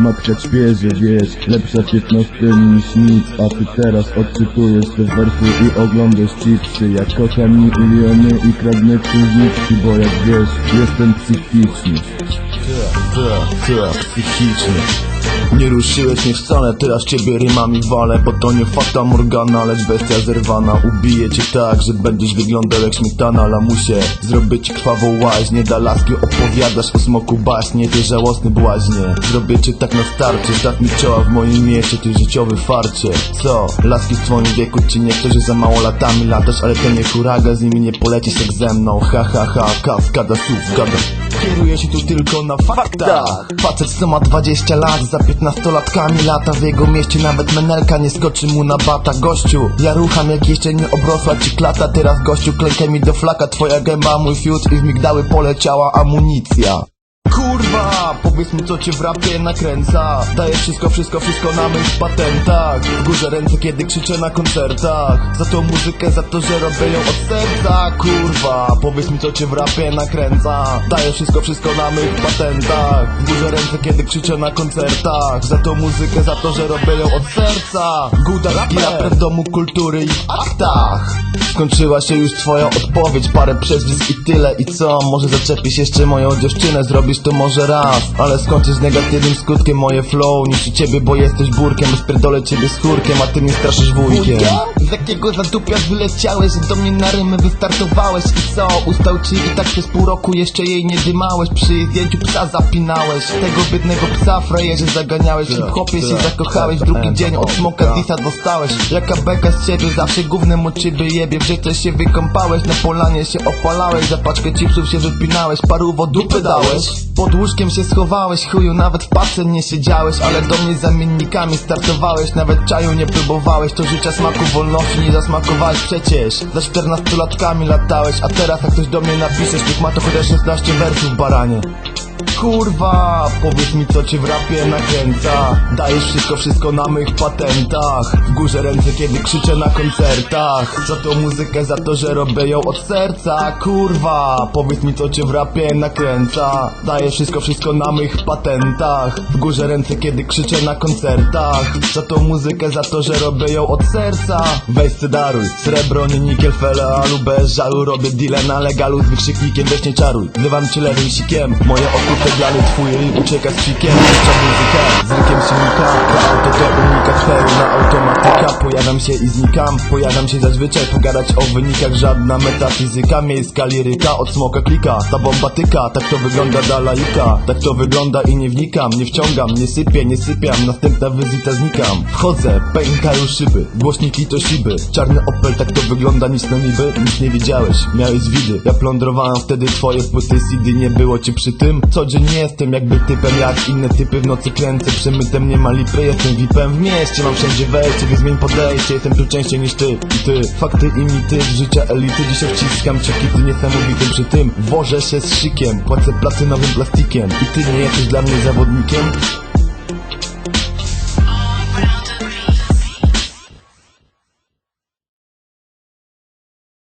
Mapcia świeży, wiesz, lepsza 15 niż nic. A ty teraz odczytujesz te wersy i oglądasz chipsy. Jak kocham miliony i kradnę księżniczki Bo jak wiesz, jestem psychiczny. Psychiczny Nie ruszyłeś mnie wcale, teraz ciebie rymami walę Bo to nie fata Morgana, lecz bestia zerwana. Ubiję cię tak, że będziesz wyglądał jak śmietana Lamusie, zrobię ci krwawą łaźnię Da laski opowiadasz o smoku baśnie Ty żałosny błaźnie. Zrobię cię tak na starcie, szatni czoła w moim mieście Ty życiowy farcie. Co? Laski w twoim wieku ci nie chcę, że za mało latami latasz Ale ten nie huraga, z nimi nie polecisz jak ze mną. Ha ha ha, kaskada słów, gada Kieruję się tu tylko na faktach. Facet co ma 20 lat, za 15-latkami lata. W jego mieście nawet menelka nie skoczy mu na bata. Gościu, ja rucham jak jeszcze nie obrosła ci klata. Teraz gościu klękaj mi do flaka. Twoja gęba, mój fiut i w migdały poleciała amunicja Kurwa, powiedz mi co cię w rapie nakręca. Daję wszystko, wszystko, wszystko na mych patentach. W górze ręce kiedy krzyczę na koncertach. Za tą muzykę, za to, że robię ją od serca. Kurwa, powiedz mi co cię w rapie nakręca. Daję wszystko, wszystko na mych patentach. W górze ręce kiedy krzyczę na koncertach. Za tą muzykę, za to, że robię ją od serca. Guda i raper w domu kultury i w aktach. Skończyła się już twoja odpowiedź, parę przezwisk i tyle I co, może zaczepisz jeszcze moją dziewczynę Zrobisz to może raz, ale skończysz z negatywnym skutkiem Moje flow. Niszczy ciebie, bo jesteś burkiem Rozpierdolę ciebie z chórkiem, a ty mnie straszysz wujkiem. Z jakiego zadupia wyleciałeś, do mnie na rymy wystartowałeś? I co, ustał ci i tak przez pół roku jeszcze jej nie dymałeś? Przy zdjęciu psa zapinałeś, tego biednego psa frajerze zaganiałeś. W hip-hopie się zakochałeś, drugi dzień od smoka disa dostałeś. Jaka beka z ciebie, zawsze gównem od ciebie jebie. W życie się wykąpałeś, na polanie się opalałeś. Za paczkę chipsów się wypinałeś, paruwo dupy dałeś Pod łóżkiem się schowałeś, chuju nawet w pace nie siedziałeś Ale do mnie zamiennikami startowałeś, nawet czaju nie próbowałeś. To życia smaku wolności nie zasmakowałeś. Przecież Za 14 latkami latałeś, a teraz jak ktoś do mnie napiszesz Niech ma to chociaż 16 wersów baranie Kurwa, powiedz mi co cię w rapie nakręca. Dajesz wszystko, wszystko na mych patentach. W górze ręce kiedy krzyczę na koncertach. Za tą muzykę, za to, że robię ją od serca. Kurwa, powiedz mi co cię w rapie nakręca. Dajesz wszystko, wszystko na mych patentach. W górze ręce kiedy krzyczę na koncertach. Za tą muzykę, za to, że robię ją od serca. Weź se daruj, srebro, nie nikiel, fele, alu Bez żalu robię deale na legalu Z wykrzyknikiem weź nie czaruj. Wlewam cię lewym sikiem Moje oko pedale twój ryj ucieka z fikiem Jeszcze muzyka, z rykiem silnika Auto to unika sferu na automatyka. Pojawiam się i znikam Pojawiam się zazwyczaj pogadać o wynikach Żadna metafizyka, miejska liryka Od smoka klika, ta bomba tyka. Tak to wygląda dalaika Tak to wygląda i nie wnikam Nie wciągam, nie sypię, nie sypiam Następna wizyta znikam. Wchodzę, pękają szyby Głośniki to siby. Czarny Opel, tak to wygląda nic na niby Nic nie wiedziałeś, miałeś widy. Ja plądrowałem wtedy twoje płyty CD Nie było ci przy tym Co dzień jestem jakby typem Jak inne typy w nocy kręcę Przemytem nie ma lipy, jestem VIPem W mieście mam wszędzie wejście Więc zmień podejście, jestem tu częściej niż ty. I ty, fakty i mity z życia elity Dzisiaj wciskam cię kity niesamowitym przy tym. Wożę się z szykiem Płacę platynowym plastikiem. I ty nie jesteś dla mnie zawodnikiem